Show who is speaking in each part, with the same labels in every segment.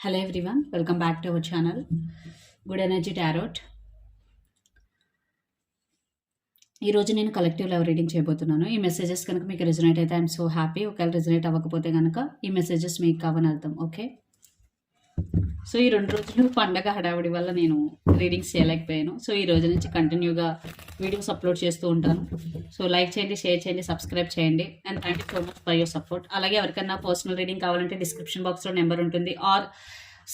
Speaker 1: Hello everyone welcome back to our channel good energy tarot ఈరోజు నేను collective love reading చేయబోతున్నాను. ఈ messages కనుక మీకు రిజనేట్ అయితే ఐఎమ్ సో హ్యాపీ ఒకవేళ రిజనేట్ అవ్వకపోతే కనుక ఈ మెసేజెస్ మీకు కావని అర్థం ఓకే సో ఈ రెండు రోజులు పండగ హడావిడి వల్ల నేను రీడింగ్స్ చేయలేకపోయాను. సో ఈ రోజు నుంచి కంటిన్యూగా వీడియోస్ అప్లోడ్ చేస్తూ ఉంటాను. సో లైక్ చేయండి షేర్ చేయండి సబ్స్క్రైబ్ చేయండి. And thank you so much for your support అలాగే ఎవరికైనా పర్సనల్ రీడింగ్ కావాలంటే డిస్క్రిప్షన్ బాక్స్లో నెంబర్ ఉంటుంది. ఆర్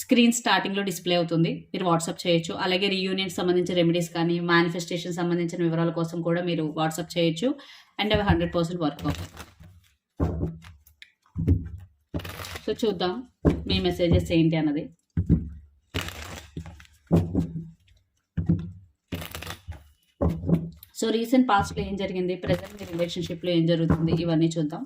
Speaker 1: స్క్రీన్ స్టార్టింగ్లో డిస్ప్లే అవుతుంది. మీరు వాట్సాప్ చేయొచ్చు. అలాగే రీయూనియన్ సంబంధించిన రెమెడీస్ కానీ మేనిఫెస్టేషన్ సంబంధించిన వివరాల కోసం కూడా మీరు వాట్సాప్ చేయొచ్చు. అండ్ అవి హండ్రెడ్ పర్సెంట్ వర్క్ అవుతుంది సో చూద్దాం. మీ మెసేజెస్ ఏంటి అన్నది. సో రీసెంట్ పాస్ట్లో ఏం జరిగింది ప్రజెంట్ మీ రిలేషన్షిప్లో ఏం జరుగుతుంది ఇవన్నీ చూద్దాం.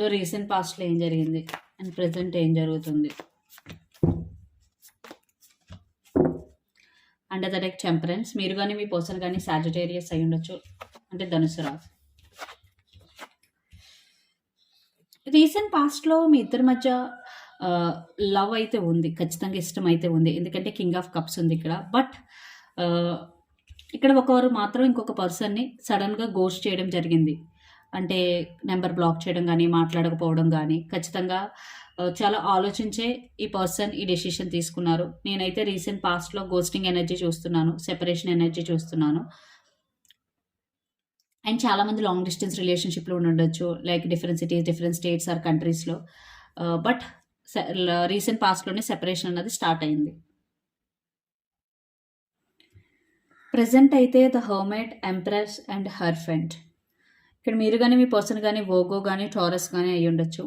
Speaker 1: సో రీసెంట్ పాస్ట్లో ఏం జరిగింది అండ్ ప్రజెంట్ ఏం జరుగుతుంది? అండర్ ద డెక్ టెంపరెన్స్ మీరు కానీ మీ పర్సన్ కానీ సాజిటేరియస్ అయి ఉండొచ్చు. అంటే ధనుసు రాశి. రీసెంట్ పాస్ట్లో మీ ఇద్దరి మధ్య లవ్ అయితే ఉంది ఖచ్చితంగా ఇష్టం అయితే ఉంది. ఎందుకంటే కింగ్ ఆఫ్ కప్స్ ఉంది ఇక్కడ. బట్ ఇక్కడ ఒకరు మాత్రం ఇంకొక పర్సన్ని సడన్గా గోస్ట్ చేయడం జరిగింది. అంటే నెంబర్ బ్లాక్ చేయడం కానీ మాట్లాడకపోవడం కానీ ఖచ్చితంగా చాలా ఆలోచించే ఈ పర్సన్ ఈ డెసిషన్ తీసుకున్నారు. నేనైతే రీసెంట్ పాస్ట్లో గోస్టింగ్ ఎనర్జీ చూస్తున్నాను సెపరేషన్ ఎనర్జీ చూస్తున్నాను. అండ్ చాలామంది లాంగ్ డిస్టెన్స్ రిలేషన్షిప్లో ఉండొచ్చు like different cities different states or కంట్రీస్లో. బట్ రీసెంట్ పాస్ట్లోనే సెపరేషన్ అన్నది స్టార్ట్ అయింది. ప్రజెంట్ అయితే the hermit empress and hierophant ఇక్కడ మీరు కానీ మీ పర్సన్ కానీ వోగో కానీ టారస్ కానీ అయి ఉండొచ్చు.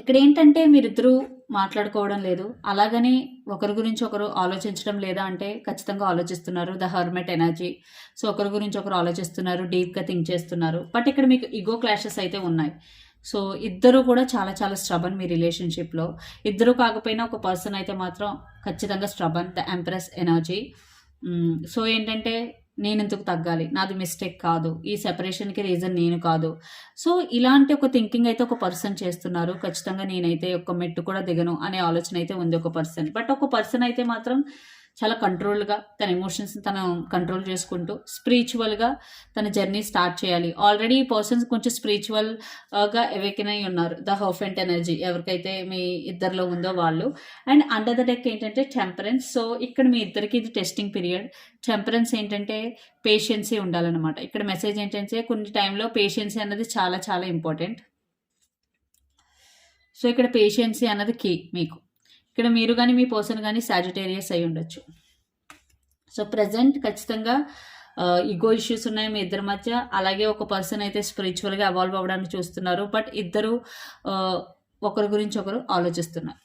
Speaker 1: ఇక్కడ ఏంటంటే మీరిద్దరూ మాట్లాడుకోవడం లేదు. అలాగని ఒకరి గురించి ఒకరు ఆలోచించడం లేదా అంటే ఖచ్చితంగా ఆలోచిస్తున్నారు ద హర్మెట్ ఎనర్జీ. సో ఒకరి గురించి ఒకరు ఆలోచిస్తున్నారు డీప్గా థింక్ చేస్తున్నారు. బట్ ఇక్కడ మీకు ఈగో క్లాషెస్ అయితే ఉన్నాయి. సో ఇద్దరు కూడా చాలా చాలా స్ట్రబన్ మీ రిలేషన్షిప్లో. ఇద్దరు కాకపోయినా ఒక పర్సన్ అయితే మాత్రం ఖచ్చితంగా stubborn the empress energy. So ఏంటంటే నేను ఎందుకు తగ్గాలి? నాది మిస్టేక్ కాదు. ఈ సెపరేషన్కి రీజన్ నేను కాదు. సో ఇలాంటి ఒక థింకింగ్ అయితే ఒక పర్సన్ చేస్తున్నారు. ఖచ్చితంగా నేనైతే ఒక మెట్టు కూడా దిగను అనే ఆలోచన అయితే ఉంది ఒక పర్సన్ బట్ ఒక పర్సన్ అయితే మాత్రం చాలా కంట్రోల్గా తన ఎమోషన్స్ని తను కంట్రోల్ చేసుకుంటూ స్పిరిచువల్గా తన జర్నీ స్టార్ట్ చేయాలి. ఆల్రెడీ ఈ పర్సన్స్ కొంచెం స్పిరిచువల్గా uh, ఎవేకెన్ అయి ఉన్నారు. ద హోఫెంట్ ఎనర్జీ ఎవరికైతే మీ ఇద్దరిలో ఉందో వాళ్ళు. అండ్ అండర్ ద డెక్ ఏంటంటే టెంపరెన్స్ సో ఇక్కడ మీ ఇద్దరికి ఇది టెస్టింగ్ పీరియడ్ టెంపరెన్స్ ఏంటంటే పేషెన్సీ ఉండాలన్నమాట. ఇక్కడ మెసేజ్ ఏంటంటే కొన్ని టైంలో పేషెన్సీ అన్నది చాలా చాలా ఇంపార్టెంట్ సో ఇక్కడ పేషెన్సీ అన్నది కీ మీకు. ఇక్కడ మీరు కానీ మీ పర్సన్ కానీ సాజిటేరియస్ అయి ఉండొచ్చు. సో ప్రజెంట్ ఖచ్చితంగా ఈగో ఇష్యూస్ ఉన్నాయి మీ ఇద్దరి మధ్య. అలాగే ఒక పర్సన్ అయితే స్పిరిచువల్గా అవాల్వ్ అవ్వడానికి చూస్తున్నారు. బట్ ఇద్దరు ఒకరి గురించి ఒకరు ఆలోచిస్తున్నారు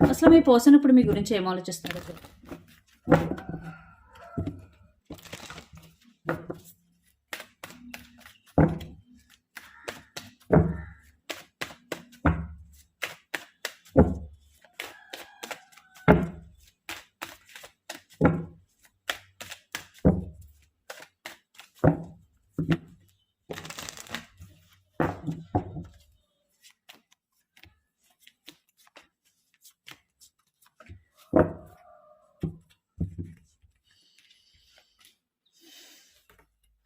Speaker 1: అసలు మీ పర్సన్ ఇప్పుడు మీ గురించి ఏం ఆలోచిస్తున్నారు?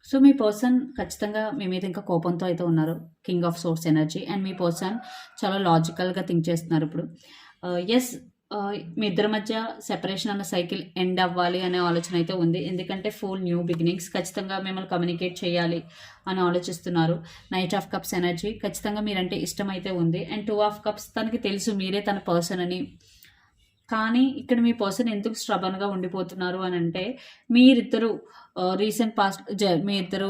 Speaker 1: సో మీ పర్సన్ ఖచ్చితంగా మీ మీద ఇంకా కోపంతో అయితే ఉన్నారు. King of swords energy. And me person చాలా లాజికల్గా థింక్ చేస్తున్నారు ఇప్పుడు. ఎస్ మీ ఇద్దరి మధ్య సెపరేషన్ అన్న సైకిల్ ఎండ్ అవ్వాలి అనే ఆలోచన అయితే ఉంది. ఎందుకంటే ఫుల్ న్యూ బిగినింగ్స్ ఖచ్చితంగా మిమ్మల్ని కమ్యూనికేట్ చేయాలి అని ఆలోచిస్తున్నారు. నైట్ ఆఫ్ కప్స్ ఎనర్జీ ఖచ్చితంగా మీరంటే ఇష్టం అయితే ఉంది. అండ్ టూ ఆఫ్ కప్స్ తనకి తెలుసు మీరే తన పర్సన్ అని. కానీ ఇక్కడ మీ పర్సన్ ఎందుకు స్ట్రబన్గా ఉండిపోతున్నారు అని అంటే మీరిద్దరు రీసెంట్ పాస్ట్ మీ ఇద్దరు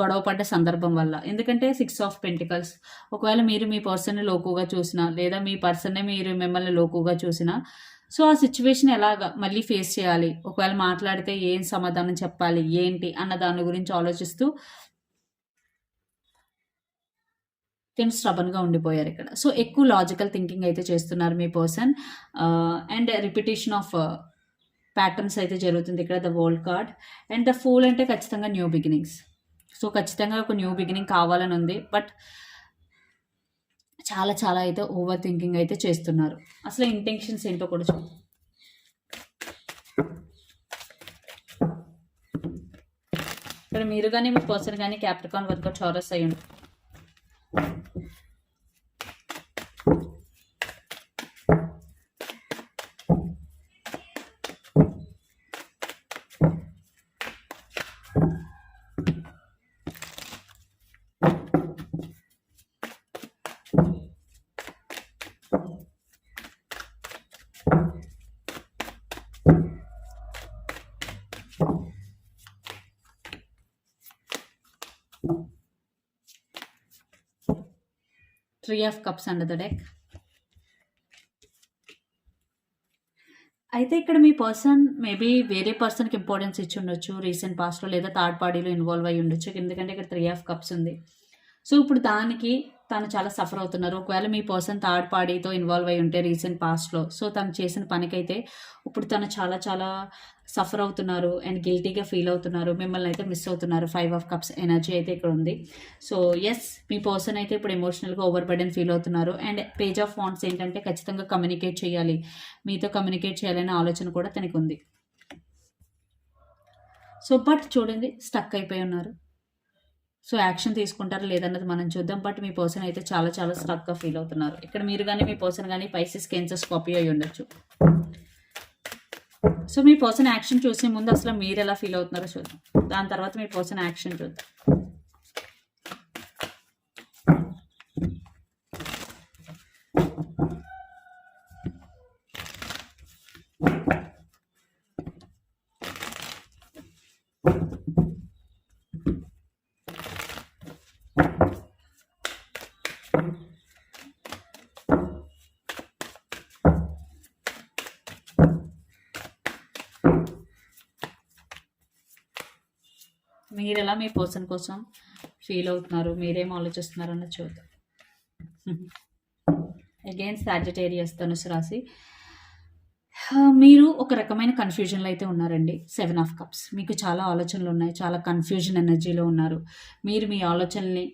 Speaker 1: గొడవ పడ్డ సందర్భం వల్ల. ఎందుకంటే సిక్స్ ఆఫ్ పెంటికల్స్. ఒకవేళ మీరు మీ పర్సన్ని లోకుగా చూసినా లేదా మీ పర్సన్నే మీరు మిమ్మల్ని లోకుగా చూసినా సో ఆ సిచ్యువేషన్ ఎలాగా మళ్ళీ ఫేస్ చేయాలి? ఒకవేళ మాట్లాడితే ఏం సమాధానం చెప్పాలి? ఏంటి? అన్న దాని గురించి ఆలోచిస్తూ తిను స్టబన్గా ఉండిపోయారు ఇక్కడ. సో ఎక్కువ లాజికల్ థింకింగ్ అయితే చేస్తున్నారు మీ person. And repetition of patterns అయితే జరుగుతుంది ఇక్కడ the world card and the fool అంటే ఖచ్చితంగా న్యూ బిగినింగ్స్ సో ఖచ్చితంగా ఒక న్యూ బిగినింగ్ కావాలని ఉంది. బట్ చాలా చాలా అయితే ఓవర్ థింకింగ్ అయితే చేస్తున్నారు. అసలు ఇంటెన్షన్స్ ఏంటో కూడా చూద్దాం ఇక్కడ మీరు కానీ మీ పర్సన్ కానీ క్యాప్టికాన్ వర్క్ చారస్ అయ్యి three of cups under the deck అయితే ఇక్కడ మీ పర్సన్ మేబీ వేరే పర్సన్కి ఇంపార్టెన్స్ ఇచ్చి ఉండొచ్చు రీసెంట్ పాస్ట్లో లేదా థర్డ్ పార్టీలో ఇన్వాల్వ్ అయ్యి ఉండొచ్చు. ఎందుకంటే ఇక్కడ త్రీ ఆఫ్ కప్స్ ఉంది. సో ఇప్పుడు దానికి తను చాలా సఫర్ అవుతున్నారు. ఒకవేళ మీ పర్సన్ థర్డ్ పార్టీతో ఇన్వాల్వ్ అయి ఉంటే రీసెంట్ పాస్ట్లో సో తను చేసిన పనికైతే ఇప్పుడు తను చాలా చాలా సఫర్ అవుతున్నారు అండ్ గిల్టీగా ఫీల్ అవుతున్నారు. మిమ్మల్ని అయితే మిస్ అవుతున్నారు. ఫైవ్ ఆఫ్ కప్స్ ఎనర్జీ అయితే ఇక్కడ ఉంది. సో ఎస్ మీ పర్సన్ అయితే ఇప్పుడు ఎమోషనల్గా ఓవర్ బర్డెన్ ఫీల్ అవుతున్నారు. అండ్ పేజ్ ఆఫ్ ఫాంట్స్ ఏంటంటే ఖచ్చితంగా కమ్యూనికేట్ చేయాలి. మీతో కమ్యూనికేట్ చేయాలనే ఆలోచన కూడా తనకు ఉంది సో బట్ చూడండి స్టక్ అయిపోయి ఉన్నారు. సో యాక్షన్ తీసుకుంటారా లేదన్నది మనం చూద్దాం. బట్ మీ పర్సన్ అయితే చాలా చాలా స్ట్రక్గా ఫీల్ అవుతున్నారు. ఇక్కడ మీరు కానీ మీ పర్సన్ కానీ పైసెస్ కెన్సర్స్ కాపీ అయి ఉండొచ్చు. సో మీ పర్సన్ యాక్షన్ చూసే ముందు అసలు మీరు ఎలా ఫీల్ అవుతున్నారో చూద్దాం. దాని తర్వాత మీ పర్సన్ యాక్షన్ చూద్దాం. మీరు ఎలా మీ పర్సన్ కోసం ఫీల్ అవుతున్నారు? మీరేం ఆలోచిస్తున్నారు అన్నది చూద్దాం. అగైన్ సాజిటేరియస్ ధనుసు రాశి. మీరు ఒక రకమైన కన్ఫ్యూజన్లో అయితే ఉన్నారండి. సెవెన్ ఆఫ్ కప్స్ మీకు చాలా ఆలోచనలు ఉన్నాయి. చాలా కన్ఫ్యూజన్ ఎనర్జీలో ఉన్నారు. మీరు మీ ఆలోచనల్ని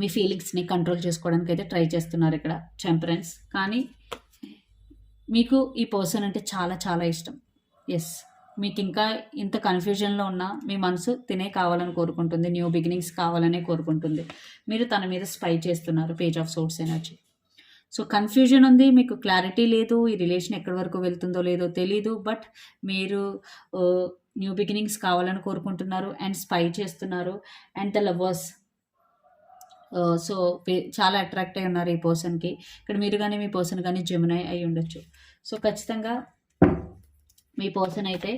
Speaker 1: మీ ఫీలింగ్స్ని కంట్రోల్ చేసుకోవడానికి అయితే ట్రై చేస్తున్నారు ఇక్కడ టెంపరెన్స్ కానీ మీకు ఈ పర్సన్ అంటే చాలా చాలా ఇష్టం. ఎస్ మీకు ఇంకా ఇంత కన్ఫ్యూజన్లో ఉన్నా మీ మనసు తినే కావాలని కోరుకుంటుంది న్యూ బిగినింగ్స్ కావాలనే కోరుకుంటుంది. మీరు తన మీద స్పై చేస్తున్నారు page of swords energy so confusion ఉంది మీకు క్లారిటీ లేదు ఈ రిలేషన్ ఎక్కడి వరకు వెళ్తుందో లేదో తెలీదు బట్ మీరు న్యూ బిగినింగ్స్ కావాలని కోరుకుంటున్నారు అండ్ స్పై చేస్తున్నారు అండ్ ద లవర్స్ సో చాలా అట్రాక్ట్ అయి ఉన్నారు ఈ పర్సన్కి ఇక్కడ మీరు కానీ మీ పర్సన్ కానీ జమునై అయి ఉండొచ్చు. సో ఖచ్చితంగా మీ పర్సన్ అయితే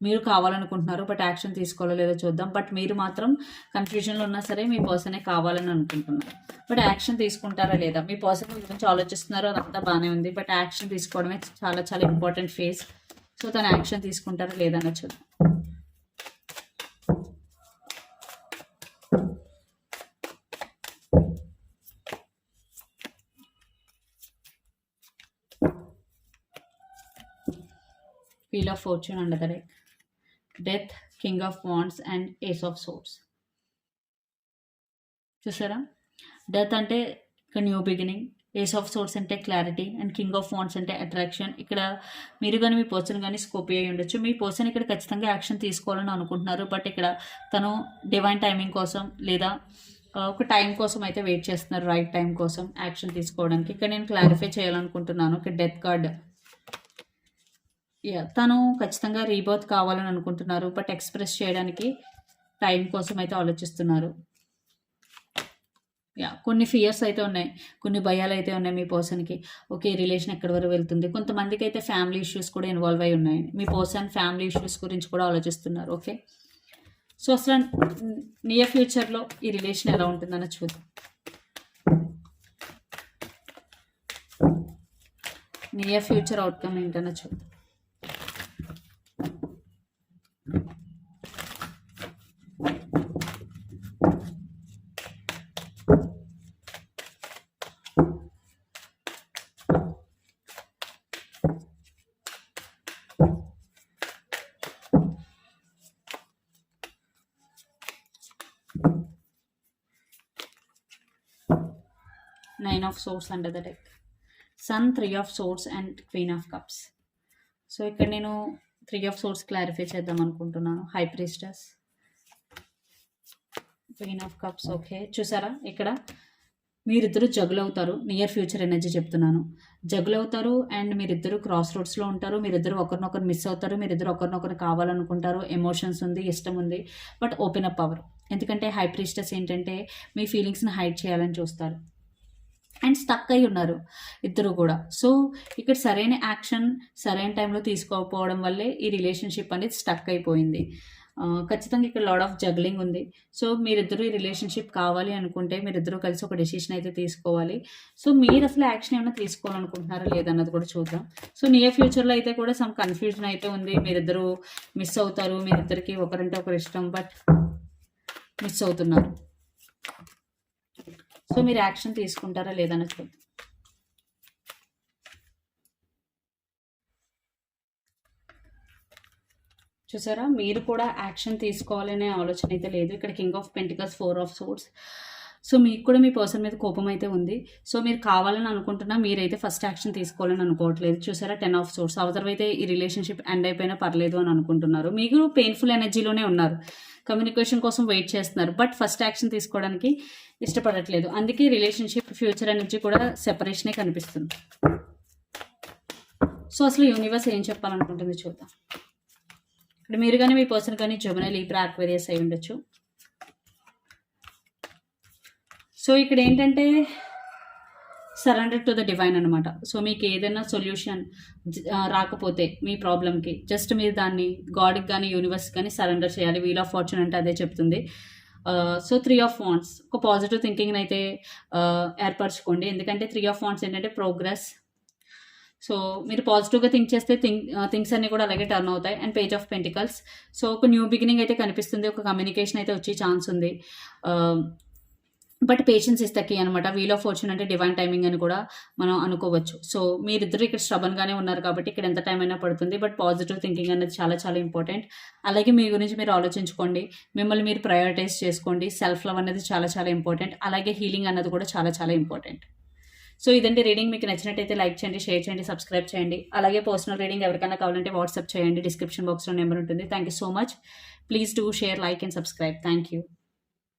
Speaker 1: మీరు కావాలనుకుంటున్నారు బట్ యాక్షన్ తీసుకోవాలో లేదో చూద్దాం. బట్ మీరు మాత్రం కన్ఫ్యూజన్లో ఉన్నా సరే మీ పర్సనే కావాలని అనుకుంటున్నారు. బట్ యాక్షన్ తీసుకుంటారా లేదా? మీ పర్సన్ గురించి ఆలోచిస్తున్నారో అదంతా బాగానే ఉంది. బట్ యాక్షన్ తీసుకోవడమే చాలా చాలా ఇంపార్టెంట్ ఫేస్ సో తను యాక్షన్ తీసుకుంటారా లేదా అని చూద్దాం. Wheel of Fortune under the deck. Death king of wands and ace of swords చూసారా? డెత్ అంటే ఇక్కడ new beginning ace of swords అంటే clarity and king of wands అంటే అట్రాక్షన్ ఇక్కడ మీరు కానీ మీ పర్సన్ కానీ స్కోప్ అయ్యి ఉండొచ్చు. మీ పర్సన్ ఇక్కడ ఖచ్చితంగా యాక్షన్ తీసుకోవాలని అనుకుంటున్నారు. బట్ ఇక్కడ తను డివైన్ టైమింగ్ కోసం లేదా ఒక టైం కోసం అయితే వెయిట్ చేస్తున్నారు. రైట్ టైం కోసం యాక్షన్ తీసుకోవడానికి. ఇక్కడ నేను క్లారిఫై చేయాలనుకుంటున్నాను. ఇక్కడ డెత్ కార్డ్ తను ఖచ్చితంగా రీబర్త్ కావాలని అనుకుంటున్నారు బట్ ఎక్స్ప్రెస్ చేయడానికి టైం కోసం అయితే ఆలోచిస్తున్నారు. యా కొన్ని ఫియర్స్ అయితే ఉన్నాయి కొన్ని భయాలు అయితే ఉన్నాయి మీ పర్సన్కి. ఓకే రిలేషన్ ఎక్కడి వరకు వెళ్తుంది? కొంతమందికి అయితే ఫ్యామిలీ ఇష్యూస్ కూడా ఇన్వాల్వ్ అయి ఉన్నాయి. మీ పర్సన్ ఫ్యామిలీ ఇష్యూస్ గురించి కూడా ఆలోచిస్తున్నారు ఓకే? సో అసలు నియర్ ఫ్యూచర్లో ఈ రిలేషన్ ఎలా ఉంటుందన్న చూద్దాం. నియర్ ఫ్యూచర్ అవుట్కమ్ ఏంటన్న చూద్దాం. Of swords under the deck sun three of swords and queen of cups so ఇక్కడ నేను త్రీ ఆఫ్ సోర్స్ క్లారిఫై చేద్దాం అనుకుంటున్నాను. High priestess queen of cups okay చూసారా? ఇక్కడ మీరిద్దరు జగులు అవుతారు. నియర్ ఫ్యూచర్ ఎనర్జీ చెప్తున్నాను. జగులు అవుతారు అండ్ మీరిద్దరు క్రాస్ రోడ్స్లో ఉంటారు. మీరిద్దరు ఒకరినొకరు మిస్ అవుతారు. మీరిద్దరు ఒకరినొకరు కావాలనుకుంటారు. ఎమోషన్స్ ఉంది ఇష్టం ఉంది బట్ ఓపెన్ అప్ అవరు ఎందుకంటే హై ప్రిస్టస్ ఏంటంటే మీ ఫీలింగ్స్ని హైడ్ చేయాలని చూస్తారు. అండ్ స్టక్ అయి ఉన్నారు ఇద్దరు కూడా. సో ఇక్కడ సరైన యాక్షన్ సరైన టైంలో తీసుకోకపోవడం వల్లే ఈ రిలేషన్షిప్ అనేది స్టక్ అయిపోయింది. ఖచ్చితంగా ఇక్కడ లాడ్ ఆఫ్ జగ్లింగ్ ఉంది. సో మీరిద్దరూ ఈ రిలేషన్షిప్ కావాలి అనుకుంటే మీరిద్దరూ కలిసి ఒక డెసిషన్ అయితే తీసుకోవాలి. సో మీరు అసలు యాక్షన్ ఏమైనా తీసుకోవాలనుకుంటున్నారా లేదన్నది కూడా చూద్దాం. సో నియర్ ఫ్యూచర్లో అయితే కూడా సమ్ కన్ఫ్యూజన్ అయితే ఉంది. మీరిద్దరూ మిస్ అవుతారు. మీరిద్దరికి ఒకరంటే ఒకరు ఇష్టం బట్ మిస్ అవుతున్నారు. సో మీరు యాక్షన్ తీసుకుంటారా లేదని చూద్దాం చూసారా? మీరు కూడా యాక్షన్ తీసుకోవాలనే ఆలోచన అయితే లేదు. ఇక్కడ king of pentacles four of swords so మీకు కూడా మీ పర్సన్ మీద కోపం అయితే ఉంది. సో మీరు కావాలని అనుకుంటున్నా మీరైతే ఫస్ట్ యాక్షన్ తీసుకోవాలని అనుకోవట్లేదు. చూసారా? టెన్ ఆఫ్ సోర్స్ అవతరం ఈ రిలేషన్షిప్ ఎండ్ అయిపోయినా పర్లేదు అని అనుకుంటున్నారు. మీరు పెయిన్ఫుల్ ఎనర్జీలోనే ఉన్నారు. కమ్యూనికేషన్ కోసం వెయిట్ చేస్తున్నారు. బట్ ఫస్ట్ యాక్షన్ తీసుకోవడానికి ఇష్టపడట్లేదు. అందుకే రిలేషన్షిప్ ఫ్యూచర్ నుంచి కూడా సెపరేషనే కనిపిస్తుంది. సో అసలు యూనివర్స్ ఏం చెప్పాలనుకుంటుంది చూద్దాం. ఇక్కడ మీరు కానీ మీ పర్సన్ కానీ జమున లీబ్రా అక్వేరియస్ అయి ఉండొచ్చు. సో ఇక్కడ ఏంటంటే సరెండర్ టు ద డివైన్ అనమాట సో మీకు ఏదైనా సొల్యూషన్ రాకపోతే మీ ప్రాబ్లంకి జస్ట్ మీరు దాన్ని గాడ్కి కానీ యూనివర్స్ కానీ సరెండర్ చేయాలి. వీల్ ఆఫ్ ఫార్చ్యూన్ అంటే అదే చెప్తుంది. సో త్రీ ఆఫ్ వాన్స్ ఒక పాజిటివ్ థింకింగ్ని అయితే ఏర్పరచుకోండి. ఎందుకంటే త్రీ ఆఫ్ వాన్స్ ఏంటంటే ప్రోగ్రెస్. సో మీరు పాజిటివ్గా థింక్ చేస్తే థింక్ థింగ్స్ అన్నీ కూడా అలాగే టర్న్ అవుతాయి. And page of pentacles. So ఒక న్యూ బిగినింగ్ అయితే కనిపిస్తుంది. ఒక కమ్యూనికేషన్ అయితే వచ్చే ఛాన్స్ ఉంది. బట్ పేషెన్స్ ఇస్ తక్కి అనమాట వీల్ ఆఫ్ ఫార్చ్యూన్ అంటే డివైన్ టైమింగ్ అని కూడా మనం అనుకోవచ్చు. సో మీరిద్దరు ఇక్కడ స్ట్రబన్గానే ఉన్నారు కాబట్టి ఇక్కడ ఎంత టైం అయినా పడుతుంది. బట్ పాజిటివ్ థింకింగ్ అనేది చాలా చాలా ఇంపార్టెంట్ అలాగే మీ గురించి మీరు ఆలోచించుకోండి. మిమ్మల్ని మీరు ప్రయారిటైజ్ చేసుకోండి. సెల్ఫ్ లవ్ అనేది చాలా చాలా ఇంపార్టెంట్ అలాగే హీలింగ్ అన్నది కూడా చాలా చాలా ఇంపార్టెంట్ సో ఇదండి రీడింగ్ మీకు నచ్చినట్టయితే లైక్ చేయండి షేర్ చేయండి సబ్స్క్రైబ్ చేయండి. అలాగే పర్సనల్ రీడింగ్ ఎవరికైనా కావాలంటే వాట్సాప్ చేయండి. డిస్క్రిప్షన్ బాక్స్లో నెంబర్ ఉంటుంది. Thank you so much please do share like and subscribe thank you